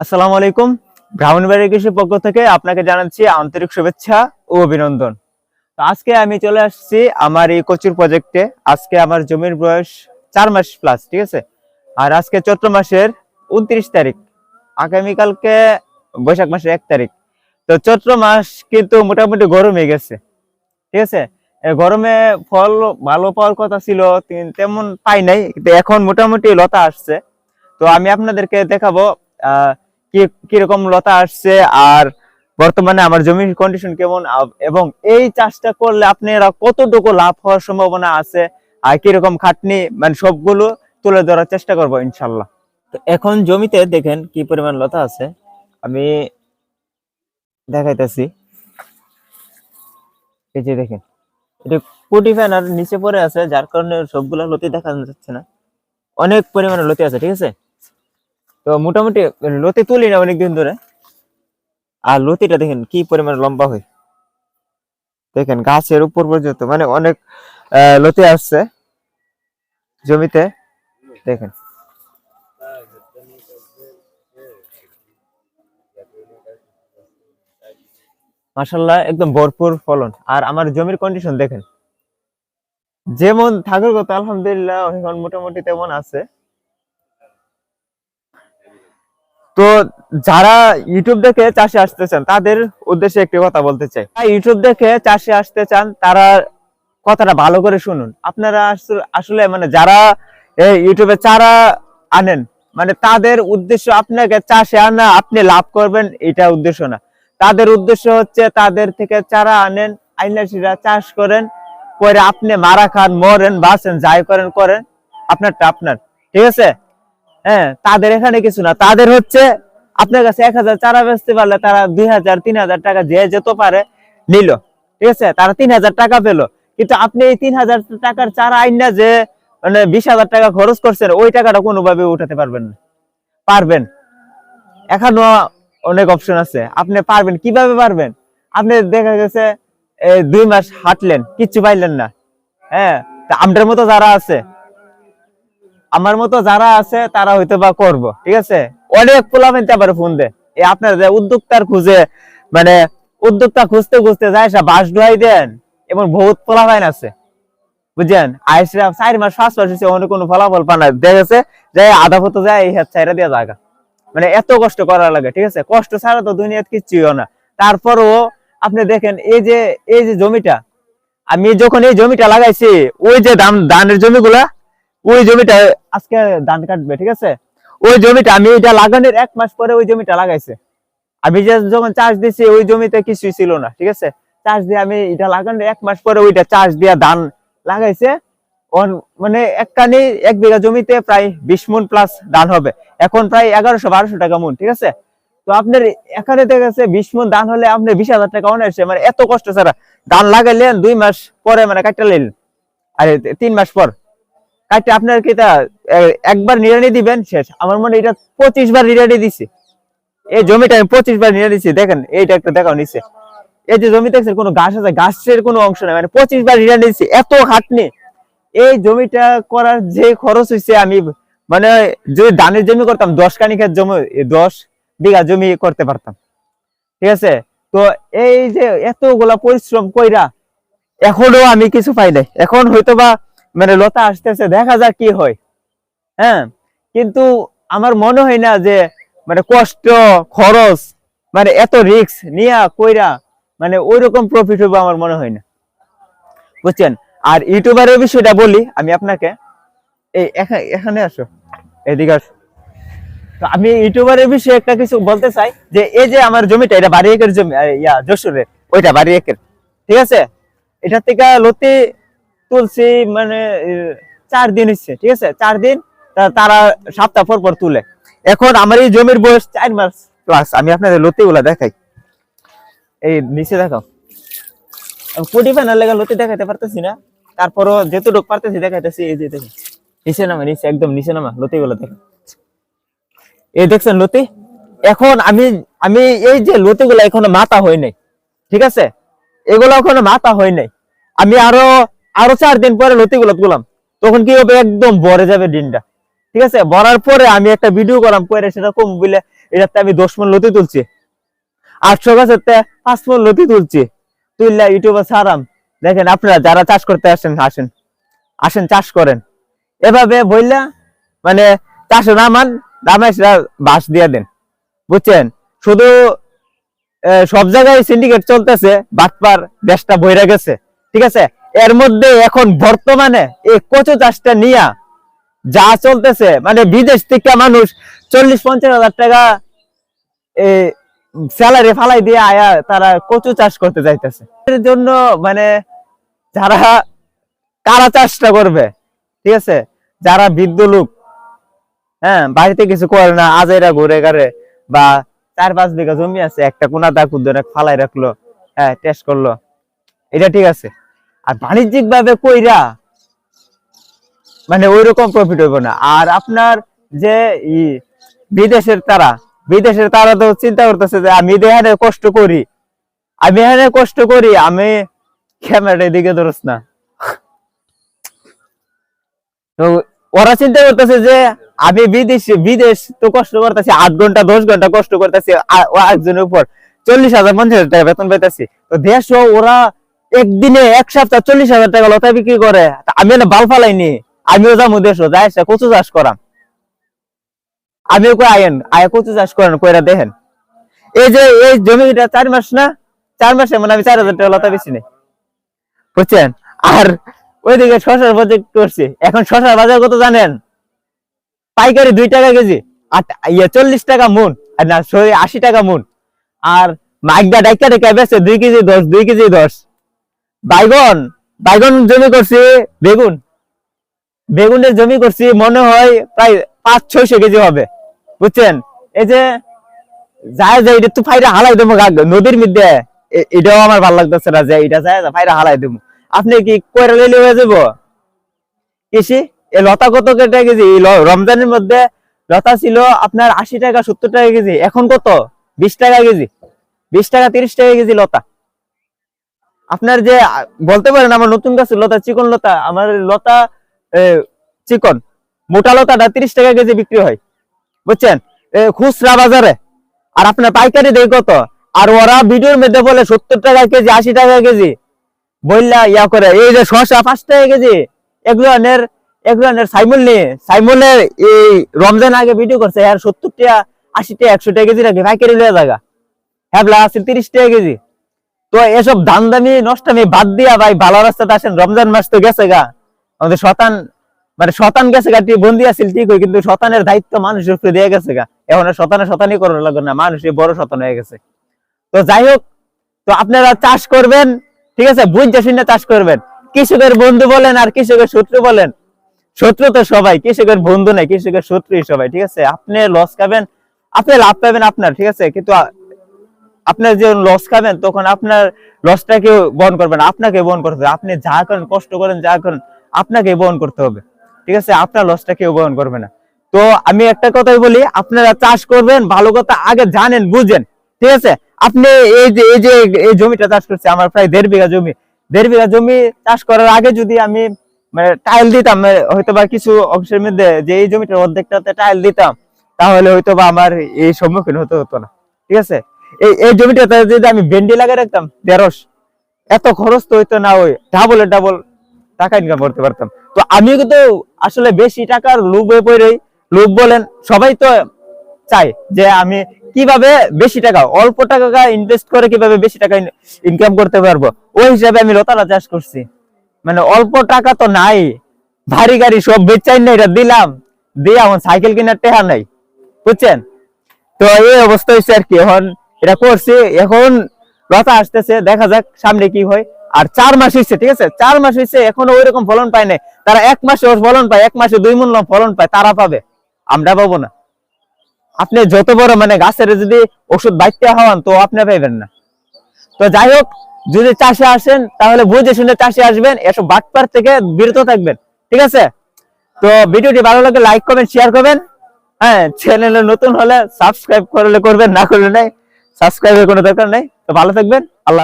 আসসালামু আলাইকুম। ব্রাহ্মণবাড়ির কৃষি পক্ষ থেকে আপনাকে জানাচ্ছি আন্তরিক শুভেচ্ছা ও অভিনন্দন। তো আজকে আমি চলে আসছি আমার এই কচুর প্রজেক্টে আজকে আমার জমির বয়স চার মাস প্লাস ঠিক আছে? আর আজকে চৈত্র মাসের উনত্রিশ তারিখ। আগামীকালকে বৈশাখ মাসের এক তারিখ। তো চৈত্র মাস কিন্তু মোটামুটি গরম গেছে ঠিক আছে? গরমে ফল ভালো পাওয়ার কথা ছিল তেমন পাই নাই। কিন্তু এখন মোটামুটি লতা আসছে। তো আমি আপনাদেরকে দেখাবো আহ, কি, কীরকম লতা আসছে আর বর্তমানে আমার জমির কন্ডিশন কেমন? এবং এই চাষটা করলে আপনারা কতটুকু লাভ হওয়ার সম্ভাবনা আছে? আর কীরকম খাটনি? মানে সবগুলো তুলে ধরার চেষ্টা করব ইনশাল্লাহ তো এখন জমিতে দেখেন কি পরিমাণ লতা আছে। আমি দেখাইতেছি। এই যে দেখেন, এটা কুটি ফ্যান আর নিচে পড়ে আছে, যার কারণে সবগুলো লতি দেখা যাচ্ছে না। অনেক পরিমাণে লতি আছে, ঠিক আছে? তো মোটামুটি লতি তুলি না অনেকদিন ধরে। আর লতিটা দেখেন কি পরিমাণ লম্বা হয়। দেখেন গাছের উপর পর্যন্ত মানে অনেক লতি আসছে জমিতে। দেখেন। মাশাল্লাহ একদম ভরপুর ফলন। আর আমার জমির কন্ডিশন দেখেন। যেমন থাকার কথা, আলহামদুলিল্লাহ, এখন মোটামুটি তেমন আছে। তো যারা ইউটিউব দেখে চাষে আসতে চান, তাদের উদ্দেশ্যে একটি কথা বলতে চাই। ইউটিউব দেখে চাষে আসতে চান, তারা কথাটা ভালো করে শুনুন। আপনারা আসলে মানে যারা ইউটিউবে চারা আনেন মানে তাদের উদ্দেশ্য আপনাকে চাষে আনা, আপনি লাভ করবেন এটা উদ্দেশ্য না। তাদের উদ্দেশ্য হচ্ছে তাদের থেকে চারা আনেন আইনাসিরা চাষ করেন পরে আপনি মারা খান, মরেন, বাঁচেন, যাই করেন করেন। আপনারটা আপনার। ঠিক আছে? হ্যাঁ তাদের এখানে কিছু না। তাদের হচ্ছে আপনার কাছে এক হাজার চারা বেচতে পারলে তারা দুই হাজার, তিন হাজার টাকা যে যেত পারে নিল। ঠিক আছে? তারা তিন হাজার টাকা পেল। কিন্তু আপনি এই তিন হাজার টাকার চারা আইন না যে মানে বিশ হাজার টাকা খরচ করছেন, ওই টাকাটা কোনোভাবে উঠাতে পারবেন না। পারবেন। এখনও অনেক অপশন আছে। আপনি পারবেন। কীভাবে পারবেন? আপনি দেখা গেছে দুই মাস হাঁটলেন, কিচ্ছু পাইলেন না। হ্যাঁ তা আমাদের মতো যারা আছে আমার মতো যারা আছে, তারা হয়তো বা করব, ঠিক আছে? অনেক পোলাপেন আবার ফোন দে। আপনার যে উদ্যোক্তার খুঁজে মানে উদ্যোক্তা খুঁজতে খুঁজতে যায়, সে বাস ডুয়াই দেন, এবং বহুত পোলাপাইন আছে। বুঝছেন? আইসরা চার মাস, পাঁচ মাস হচ্ছে অনেক কোনো ফলাফল পান না। দেখা গেছে যে আধা ফতো যায়, এই হাত চাইরা দিয়ে জায়গা। মানে এত কষ্ট করা লাগে, ঠিক আছে? কষ্ট ছাড়া তো দুনিয়াতে কিচ্ছুই হয় না। তারপরও আপনি দেখেন, এই যে এই যে জমিটা, আমি যখন এই জমিটা লাগাইছি, ওই যে ধান ধানের জমিগুলা ওই জমিটা আজকে ধান কাটবে, ঠিক আছে? ওই জমিটা আমি এটা লাগানোর এক মাস পরে ওই জমিটা লাগাইছে। আমি যখন চাষ দিছি, ওই জমিতে কিছুই ছিল না, ঠিক আছে? চাষ দিয়ে আমি এটা লাগানোর এক মাস পরে ওইটা চাষ দিয়া ধান লাগাইছে। মানে একখানি এক বিঘা জমিতে প্রায় বিশ মন প্লাস ধান হবে। এখন প্রায় এগারোশো বারোশো টাকা মন, ঠিক আছে? তো আপনার এখানে দেখা গেছে বিশ মন ধান হলে আপনি বিশ হাজার টাকা অনায়াসে মানে এত কষ্ট ছাড়া ধান লাগাইলেন দুই মাস পরে মানে কাটতে নিলেন আরে, তিন মাস পর। কাটতে আপনার কি তা একবার নিড়ানি দিবেন, শেষ। আমার মনে এটা পঁচিশ বার নিড়ানি দিছি। এই জমিটা আমি পঁচিশ বার দিছি। দেখেন, এইটা একটা দেখাও এই যে জমি দেখছেন, কোনো ঘাস আছে, ঘাসের কোনো অংশ মানে পঁচিশ বার দিছি, এত খাটনি। এই জমিটা করার যে খরচ হয়েছে আমি মানে যদি ধানের জমি করতাম, দশ কানিকের জমি দশ বিঘা জমি করতে পারতাম। ঠিক আছে? তো এই যে এতগুলা পরিশ্রম কইরা, এখনও আমি কিছু পাই নাই। এখন হয়তো বা মানে লতা আসতেছে, দেখা যাক কি হয়। হ্যাঁ? কিন্তু আমার মনে হয় না যে মানে কষ্ট, খরচ মানে এত রিস্ক নিয়া কইরা মানে ওইরকম প্রফিট হবে আমার মনে হয় না। বুঝছেন? আর ইউটিউবারের বিষয়টা বলি আমি আপনাকে। এই এখানে আসো। এদিকে আসো। তো আমি ইউটিউবারের বিষয়ে একটা কিছু বলতে চাই, যে এই যে আমার জমিটা, এটা বাড়ি একের জমি ইয়া, যশোরের, ওইটা বাড়ি একের, ঠিক আছে? এটা থেকে লতি তুলছি মানে চার দিন হচ্ছে ঠিক আছে? চার দিন তারা সপ্তাহ পর পর তুলে। এখন আমার এই জমির বয়স চার মাস প্লাস আমি আপনাদের দেখাই। এই নিচে আমি কোটি লেগে লতি দেখাইতে পারতেছি না। তারপরও পারতেছি, দেখাইতেছি, এই যে নিচে নামা, নিচে, একদম নিচে নামা লতি গুলো দেখেন। এই দেখছেন লতি? এখন আমি আমি এই যে লতি গুলো এখনও মাথা হয় নাই, ঠিক আছে? এগুলো এখনও মাথা হয় নাই। আমি আরও আরও চার দিন পরে লতি গুলো তুলাম। তখন কি হবে? একদম ভরে যাবে দিনটা ঠিক আছে? ভরার পরে আমি একটা ভিডিও করলাম করে সেটা কম বলে এটাতে আমি দশ মন লতি তুলছি। আটশো গাছের পাঁচ মন লতি তুলছি। তুললে ইউটিউবে ছাড়াম। দেখেন আপনারা যারা চাষ করতে আসেন আসেন। আসেন, চাষ করেন। এভাবে বললা মানে চাষে নামান দামে সেটা বাস দিয়ে দেন। বুঝছেন? শুধু সব জায়গায় সিন্ডিকেট চলতেছে, বাটপার দেশটা বইরা গেছে। ঠিক আছে? এর মধ্যে এখন বর্তমানে এই কচু চাষটা নিয়া যা চলতেছে মানে বিদেশ থেকে মানুষ চল্লিশ পঞ্চাশ হাজার টাকা স্যালারি ফালাই দিয়ে আয়া তারা কচু চাষ করতে যাইতেছে। এর জন্য মানে যারা কারা চাষটা করবে, ঠিক আছে? যারা বৃদ্ধ লোক হ্যাঁ বাড়িতে কিছু করে না আজ এরা ঘুরে ঘাড়ে বা চার পাঁচ বিঘা জমি আছে, একটা কোনা দা কুদ্দনে ফালাই রাখল হ্যাঁ টেস্ট করল। এটা ঠিক আছে? আর বাণিজ্যিক ভাবে কইরা মানে ওই রকম প্রফিট হইব না। আর আপনার যে বিদেশের তারা বিদেশের তারা তো চিন্তা করতেছে যে আমি এখানে কষ্ট করি। আমি এখানে কষ্ট করি, আমি ক্যামেরার দিকে ধরস না। তো ওরা চিন্তা করতেছে যে আমি বিদেশে, বিদেশ তো কষ্ট করতেছি, আট ঘণ্টা, দশ ঘণ্টা কষ্ট করতেছি একজনের উপর। চল্লিশ হাজার, পঞ্চাশ হাজার টাকা বেতন পাইতেছি। তো দেশ ওরা একদিনে এক সপ্তাহ চল্লিশ হাজার টাকা লতা বিক্রি করে। আমি না বাল ফালাইনি, আমিও যাব দেশও যাই কচু চাষ করাম। আমিও কই আয়েন, আয় কচু চাষ করেন, কইরা দেখেন। এই যে, এই জমিটা চার মাস না, চার মাসে মানে আমি চার হাজার টাকা লতা বেশি নেই। বুঝছেন? আর ওইদিকে শশার প্রজেক্ট করছি। এখন শশার বাজার কত জানেন? পাইকারি দুই টাকা কেজি, আর ইয়ে চল্লিশ টাকা মন, আর না আশি টাকা মন। আর মাইকটা ডাইকা ডাইকা বেছে দুই কেজি দশ, দুই কেজি দশ। বাইগন বাইগন জমি করছি, বেগুন। বেগুনের জমি করছি, মনে হয় প্রায় পাঁচ, ছয়শো কেজি হবে। বুঝছেন? এই যে যায় যে এটা তো ফাইরা হালাই দেবো নদীর মধ্যে। এটাও আমার ভালো লাগতেছে না, যে এটা যায় ফাইরা হালাই দেবো। আপনি কি কয়রা লেলে হয়ে যাব? কৃষি, এই লতা কত কেটে কেজি? রমজানের মধ্যে লতা ছিল আপনার আশি টাকা, সত্তর টাকা কেজি। এখন কত? বিশ টাকা কেজি। বিশ টাকা, তিরিশ টাকা কেজি লতা। আপনার যে, বলতে পারেন আমার নতুন গাছের লতা, চিকন লতা, আমার লতা চিকন, মোটা লতাটা তিরিশ টাকা কেজি বিক্রি হয়। বুঝছেন? খুচরা বাজারে। আর আপনার পাইকারি দেয় কত? আর ওরা ভিডিওর মধ্যে বলে সত্তর টাকা কেজি, আশি টাকা কেজি। বললা ইয়া করে, এই যে শসা পাঁচ টাকা কেজি। এগুলো আনের এগুলো আনের সাইমুল নিয়ে সাইমুলের এই রমজান আগে ভিডিও করছে, আর সত্তর টাকা, আশি টাকা, একশো টাকা কেজি রাখে পাইকারি লয়ে জায়গা। হ্যাবলা আছে তিরিশ টাকা কেজি। তো এসব দাম দামি নষ্টামি বাদ দিয়া ভাই, ভালো রাস্তাতে আসেন। রমজান মাস তো গেছে গা। আমাদের শতান মানে শতান গেছে গা বন্দি আছিল ঠিক হয় কিন্তু শতানের দায়িত্ব মানুষের উপরে দিয়ে গেছে গা। এখন শতানে শতানি করার লাগবে না মানুষের বড় শতান হয়ে গেছে। তো যাই হোক, তো আপনারা চাষ করবেন, ঠিক আছে? বুঝে শুনে চাষ করবেন। কৃষকের বন্ধু বলেন আর কৃষকের শত্রু বলেন। শত্রু তো সবাই, কৃষকের বন্ধু নাই, কৃষকের শত্রুই সবাই, ঠিক আছে? আপনি লস খাবেন, আপনি লাভ পাবেন আপনার, ঠিক আছে? কিন্তু আপনার যে লস খাবেন, তখন আপনার লসটা কেউ বহন করবেন, আপনাকে বহন করতে হবে। আপনি যা করেন, কষ্ট করেন, যা করেন, আপনাকে বহন করতে হবে। ঠিক আছে? আপনার লসটা কেউ বহন করবে না। তো আমি একটা কথাই বলি, আপনারা চাষ করবেন, ভালো কথা আগে জানেন, বুঝেন। ঠিক আছে? আপনি এই যে এই যে, এই জমিটা চাষ করছে, আমার প্রায় দেড় বিঘা জমি। দেড় বিঘা জমি চাষ করার আগে যদি আমি মানে টাইল দিতাম মানে হয়তো বা কিছু অংশের মধ্যে যে এই জমিটার অর্ধেকটাতে টাইল দিতাম, তাহলে হয়তো বা আমার এই সম্মুখীন হতে হতো না। ঠিক আছে? এই জমিটাতে যদি আমি ভেন্ডি লাগিয়ে রাখতাম দেড়শ এত খরচ তো হইতো না, ওই ডাবল ডাবল টাকা ইনকাম করতে পারতাম। তো আমি কিন্তু আসলে বেশি টাকার লোভে পড়ে লোভ বলেন, সবাই তো চাই যে আমি কীভাবে বেশি টাকা, অল্প টাকা ইনভেস্ট করে কীভাবে বেশি টাকা ইনকাম করতে পারব। ওই হিসাবে আমি লতালা চাষ করছি। মানে অল্প টাকা তো নাই। ভারী গাড়ি সব বেচাই না এটা দিলাম। দিয়ে আমার সাইকেল কেনার টেহা নাই। বুঝছেন? তো এই অবস্থা হয়েছে আর কি। এখন এটা করছি, এখন লতা আসতেছে, দেখা যাক সামনে কি হয়। আর চার মাস হয়েছে ঠিক আছে? চার মাস হয়েছে এখনও ওই রকম ফলন পায় নাই। তারা এক মাসে ওর ফলন পায়, এক মাসে দুই মূল্য ফলন পায়, তারা পাবে। আমরা পাবো না। আপনি যত বড় মানে গাছের যদি ওষুধ বাইতে হওয়ান তো আপনি পাইবেন না। তো যাই হোক, যদি চাষে আসেন, তাহলে বুঝে শুনে চাষে আসবেন, এসব বাটপার থেকে বিরত থাকবেন, ঠিক আছে? তো ভিডিওটি ভালো লাগে লাইক করবেন শেয়ার করবেন। হ্যাঁ চ্যানেলে নতুন হলে সাবস্ক্রাইব করলে করবেন, না করলে নাই। সাবস্ক্রাইবের কোনো দরকার নেই। তো ভালো থাকবেন।